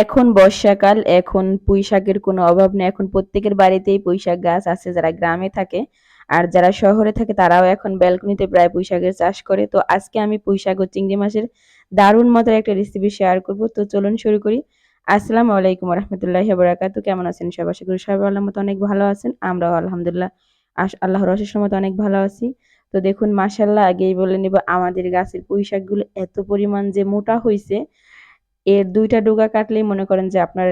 এখন বর্ষাকাল, এখন পুঁই শাকের কোনো অভাব নেই। এখন প্রত্যেকের বাড়িতেই পুঁই শাক গাছ আছে যারা গ্রামে থাকে। আর যারা শহরে থাকে তারাও এখন ব্যালকনিতে প্রায় পুঁই শাকের চাষ করে। তো আজকে আমি পুঁই শাক ও চিংড়ি মাছের দারুণ মজার একটা রেসিপি শেয়ার করব। তো চলুন শুরু করি। আসসালামু আলাইকুম রহমতুল্লাহি বারাকাতু কেমন আছেন সব আশা করি সবাই আল্লাহ মতো অনেক ভালো আছেন। আমরাও আলহামদুলিল্লাহ আল্লাহর অশেষ মতো অনেক ভালো আছি। তো দেখুন মাশাআল্লাহ আগেই বলে নিব আমাদের গাছের পুঁই শাকগুলো এত পরিমাণ যে মোটা হইছে এর দুইটা ডোগা কাটলেই মনে করেন যে আপনার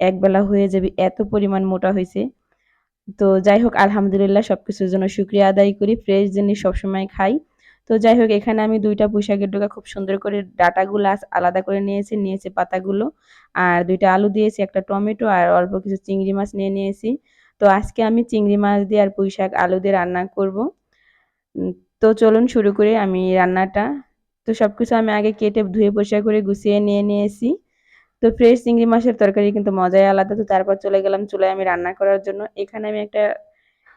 একবেলা হয়ে যাবে, এত পরিমাণ মোটা হয়েছে। তো যাই হোক, আলহামদুলিল্লাহ সব কিছুর জন্য শুক্রিয়া আদায় করি, ফ্রেশ জিনিস সবসময় খাই। তো যাই হোক, এখানে আমি দুইটা পুঁইশাকের ডোকা খুব সুন্দর করে ডাটাগুলো আলাদা করে নিয়েছি নিয়েছি পাতাগুলো। আর দুইটা আলু দিয়েছি, একটা টমেটো আর অল্প কিছু চিংড়ি মাছ নিয়ে নিয়েছি। তো আজকে আমি চিংড়ি মাছ দিয়ে আর পুঁইশাক আলু দিয়ে রান্না করব। তো চলুন শুরু করে আমি রান্নাটা। তো সব কিছু আমি আগে কেটে ধুয়ে পরিষ্কার করে গুছিয়ে নিয়ে নিয়েছি। তো ফ্রেশ চিংড়ি মাছের তরকারি কিন্তু মজাই আলাদা। তো তারপর চলে গেলাম চুলায় আমি রান্না করার জন্য। এখানে আমি একটা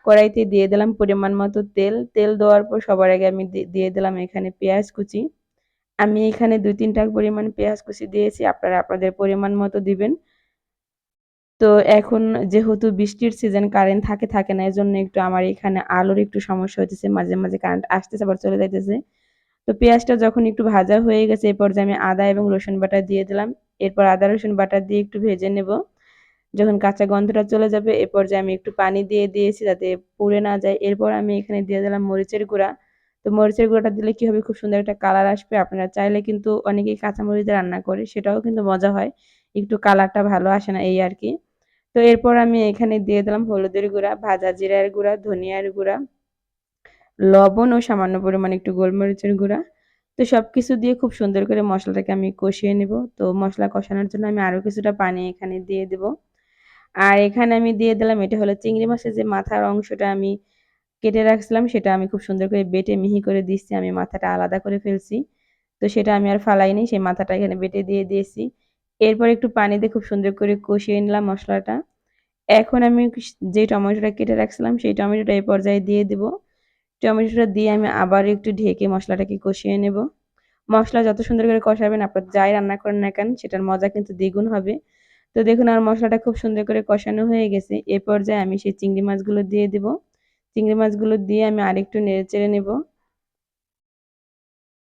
কড়াইতে দিয়ে দিলাম পরিমাণ মতো তেল। তেল দেওয়ার পর সবার আগে আমি দিয়ে দিলাম এখানে পেঁয়াজ কুচি। আমি এখানে দুই তিনটা পরিমাণ পেঁয়াজ কুচি দিয়েছি। আপনারা আপনাদের পরিমাণ মতো দিবেন। তো এখন যেহেতু বৃষ্টির সিজন কারেন্ট থাকে থাকে না, এজন্য একটু আমার এখানে আলোর একটু সমস্যা হতেছে মাঝে মাঝে কারেন্ট আসতেছে, আবার চলে যাইতেছে। তো পেঁয়াজটা যখন একটু ভাজা হয়ে গেছে এরপর যে আমি আদা এবং রসুন বাটা দিয়ে দিলাম। এরপর আদা, রসুন বাটা দিয়ে একটু ভেজে নেব। যখন কাঁচা গন্ধটা চলে যাবে এরপর যে আমি একটু পানি দিয়ে দিয়েছি যাতে পুড়ে না যায়। এরপর আমি এখানে দিয়ে দিলাম মরিচের গুঁড়া। তো মরিচের গুঁড়াটা দিলে কি হবে? খুব সুন্দর একটা কালার আসবে। আপনারা চাইলে কিন্তু অনেকেই কাঁচা মরিচ রান্না করে, সেটাও কিন্তু মজা হয়। একটু কালারটা ভালো আসে না এই আর কি। তো এরপর আমি এখানে দিয়ে দিলাম হলুদের গুঁড়া, ভাজা জিরার গুঁড়া, ধনিয়ার গুঁড়া। লবণ ও সামান্য পরিমাণে একটু গোলমরিচের গুঁড়া। তো সব কিছু দিয়ে খুব সুন্দর করে মশলাটাকে আমি কষিয়ে নেব। তো মশলা কষানোর জন্য আমি আরও কিছুটা পানি এখানে দিয়ে দেব। আর এখানে আমি দিয়ে দিলাম, এটা হলো চিংড়ি মাছের যে মাথার অংশটা আমি কেটে রাখছিলাম, সেটা আমি খুব সুন্দর করে বেটে মিহি করে দিচ্ছি। আমি মাথাটা আলাদা করে ফেলছি। তো সেটা আমি আর ফালাইনি, সেই মাথাটা এখানে বেটে দিয়ে দিয়েছি। এরপর একটু পানি দিয়ে খুব সুন্দর করে কষিয়ে নিলাম মশলাটা। এখন আমি যে টমেটোটা কেটে রাখছিলাম, সেই টমেটোটা এই পর্যায়ে দিয়ে দেবো। টমেটোটা দিয়ে আমি আবার একটু ঢেকে মশলাটাকে কষিয়ে নেব। মশলা যত সুন্দর করে কষাবেন, আপনার যাই রান্না করেন না কেন, সেটার মজা কিন্তু দ্বিগুণ হবে। তো দেখুন আর মশলাটা খুব সুন্দর করে কষানো হয়ে গেছে। এ পর্যায়ে আমি সেই চিংড়ি মাছগুলো দিয়ে দেব। চিংড়ি মাছগুলো দিয়ে আমি আরেকটু নেড়ে চেড়ে নেব।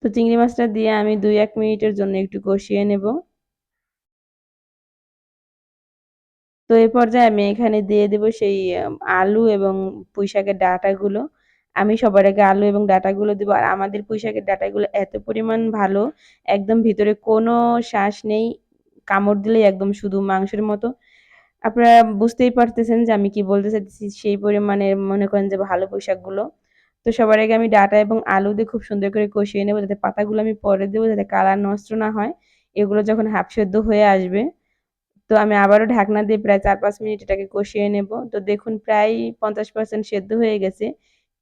তো চিংড়ি মাছটা দিয়ে আমি দুই এক মিনিটের জন্য একটু কষিয়ে নেব। তো এ পর্যায়ে আমি এখানে দিয়ে দেব সেই, আলু এবং পুঁই শাকের ডাঁটাগুলো। আমি সবার আগে আলু এবং ডাটাগুলো দেবো। আর আমাদের পুঁইশাকের ডাটাগুলো এত পরিমাণ ভালো, একদম ভিতরে কোনো শ্বাস নেই, কামড় দিলেই একদম শুধু মাংসের মতো। আপনারা বুঝতেই পারতেছেন যে আমি কি বলতে চাইছি সেই পরিমাণে মনে করেন যে ভালো পোশাকগুলো তো সবার আগে আমি ডাটা এবং আলু দিয়ে খুব সুন্দর করে কষিয়ে নেব, যাতে পাতাগুলো আমি পরে দেবো, যাতে কালার নষ্ট না হয়। এগুলো যখন হাফ সেদ্ধ হয়ে আসবে, তো আমি আবারও ঢাকনা দিয়ে প্রায় চার পাঁচ মিনিট এটাকে কষিয়ে নেব। তো দেখুন প্রায় পঞ্চাশ পার্সেন্ট সেদ্ধ হয়ে গেছে।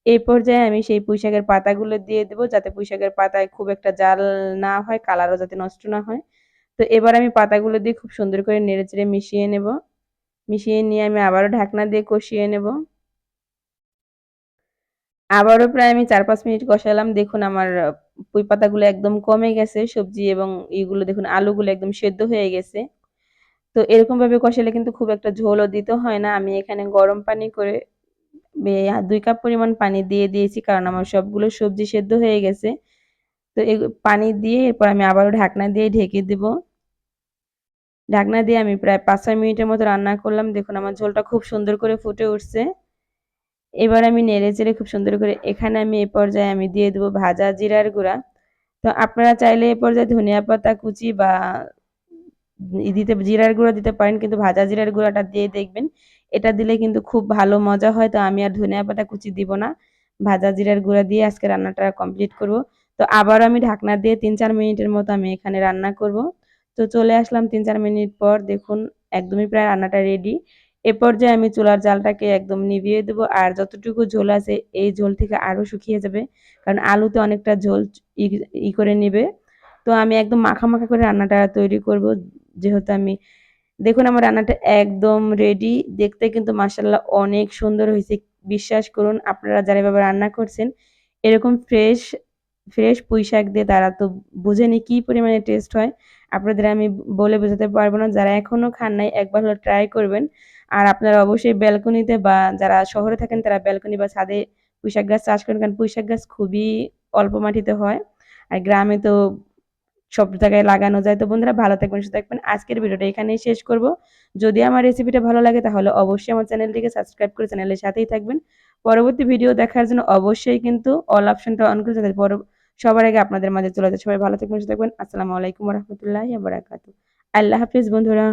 এই পর্যায়ে আমি সেই পুঁইশাকের পাতাগুলো দিয়ে দেবো যাতে পুঁইশাকের পাতায় খুব একটা জাল না হয়, কালারও যাতে নষ্ট না হয়। তো এবার আমি পাতাগুলো দিয়ে খুব সুন্দর করে নেড়ে চেড়ে মিশিয়ে নেব। মিশিয়ে নিয়ে আমি আবারও ঢাকনা দিয়ে কষিয়ে নেব। আবারও প্রায় আমি চার পাঁচ মিনিট কষালাম। দেখুন আমার পুঁই পাতাগুলো একদম কমে গেছে, সবজি এবং এইগুলো দেখুন আলুগুলো একদম সেদ্ধ হয়ে গেছে। তো এরকমভাবে কষালে কিন্তু খুব একটা ঝোলও দিতে হয় না। আমি এখানে গরম পানি করে দুই কাপ পরিমাণ পানি দিয়ে দিয়েছি, কারণ আমার সবগুলো সবজি সেদ্ধ হয়ে গেছে। তো পানি দিয়ে এরপর আমি আবারও ঢাকনা দিয়ে ঢেকে দেব। ঢাকনা দিয়ে আমি প্রায় পাঁচ ছয় মিনিটের মতো রান্না করলাম। দেখুন, আমার ঝোলটা খুব সুন্দর করে ফুটে উঠছে। এবার আমি নেড়ে চেড়ে খুব সুন্দর করে এখানে আমি এ পর্যায়ে আমি দিয়ে দেবো ভাজা জিরার গুঁড়া। তো আপনারা চাইলে এ পর্যায়ে ধনিয়া পাতা কুচি বা দিতে, জিরার গুঁড়া দিতে পারেন, কিন্তু ভাজা জিরার গুঁড়াটা দিয়ে দেখবেন এটা দিলে কিন্তু খুব ভালো মজা হয়। তো আমি আর ধনিয়া পাতা কুচি দিব না। ভাজা জিরার গুঁড়া দিয়ে আজকে রান্নাটা কমপ্লিট করব। তো আবার আমি ঢাকনা দিয়ে তিন চার মিনিটের মতো আমি এখানে রান্না করব। তো চলে আসলাম তিন চার মিনিট পর, দেখুন একদমই প্রায় রান্নাটা রেডি এ পর্যায়ে আমি চুলার জালটাকে একদম নিভিয়ে দেব। আর যতটুকু ঝোল আছে, এই ঝোল থেকে আরও শুকিয়ে যাবে। কারণ আলুতে অনেকটা ঝোল ই করে নেবে। তো আমি একদম মাখা মাখা করে রান্নাটা তৈরি করব। যেহেতু আমি দেখুন, আমার রান্নাটা একদম রেডি দেখতে কিন্তু মাসাল্লাহ অনেক সুন্দর হয়েছে। বিশ্বাস করুন, আপনারা যারা এভাবে রান্না করছেন, এরকম ফ্রেশ ফ্রেশ পুঁই শাক দিয়ে তারা তো বুঝেনি কি পরিমাণে টেস্ট হয়। আপনাদের আমি বলে বোঝাতে পারব না, যারা এখনও খান নাই, একবার হলো ট্রাই করবেন। আর আপনারা অবশ্যই ব্যালকনিতে বা যারা শহরে থাকেন, তারা ব্যালকনি বা ছাদে পুঁইশাক গাছ চাষ করেন, কারণ পুঁইশাক গাছ খুবই অল্প মাটিতে হয়। আর গ্রামে তো সব জায়গায় লাগানো যায়। তো বন্ধুরা, ভালো থাকবেন, সুস্থ থাকবেন। আজকের ভিডিওটা এখানেই শেষ করব। যদি আমার রেসিপিটা ভালো লাগে, তাহলে অবশ্যই আমার চ্যানেলটিকে সাবস্ক্রাইব করে চ্যানেলের সাথেই থাকবেন। পরবর্তী ভিডিও দেখার জন্য অবশ্যই কিন্তু অল অপশনটা অন করে যাতে সবার আগে আপনাদের মাঝে চলে যায় সবাই ভালো থাকবেন, সুস্থ থাকবেন। আসসালামু আলাইকুম রহমতুল্লাহ বারাকাতু আল্লাহ হাফিজ বন্ধুরা।